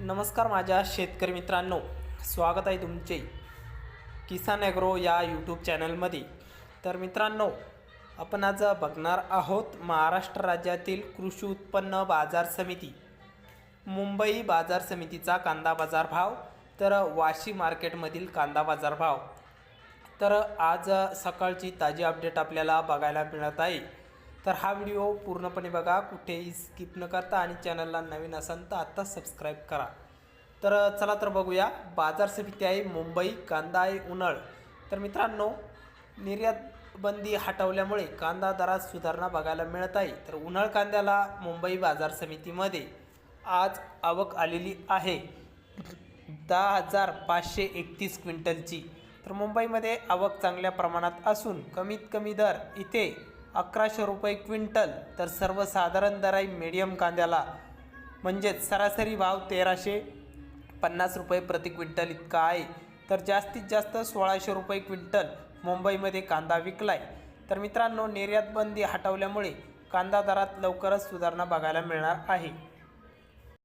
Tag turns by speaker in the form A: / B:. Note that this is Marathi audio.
A: नमस्कार माझ्या शेतकरी मित्रांनो स्वागत आहे तुमचे किसान ॲग्रो या यूट्यूब चॅनलमध्ये. तर मित्रांनो आपण आज बघणार आहोत महाराष्ट्र राज्यातील कृषी उत्पन्न बाजार समिती मुंबई बाजार समितीचा कांदा बाजार भाव तर वाशी मार्केटमधील कांदा बाजार भाव. तर आज सकाळची ताजी अपडेट आपल्याला बघायला मिळत आहे. तर हा व्हिडिओ पूर्णपणे बघा. कुठेही स्किप न करता आणि चॅनलला नवीन असाल तर आत्ताच सबस्क्राईब करा. तर चला तर बघूया. बाजार समिती आहे मुंबई कांदा आहे उन्हाळ. तर मित्रांनो निर्यात बंदी हटवल्यामुळे कांदा दरात सुधारणा बघायला मिळत आहे. तर उन्हाळ कांद्याला मुंबई बाजार समितीमध्ये आज आवक आलेली आहे. दहा हजार पाचशे एकतीस क्विंटलची. तर मुंबईमध्ये आवक चांगल्या प्रमाणात असून कमीत कमी दर इथे अकराशे रुपये क्विंटल तर सर्वसाधारण दराई मिडियम मीडियम कांद्याला. म्हणजेच सरासरी भाव तेराशे पन्नास रुपये प्रति क्विंटल इतका आहे. तर जास्तीत जास्त सोळाशे रुपये क्विंटल मुंबईमध्ये कांदा विकलाय. तर मित्रांनो निर्यातबंदी हटवल्यामुळे कांदा दरात लवकरच सुधारणा बघायला मिळणार आहे.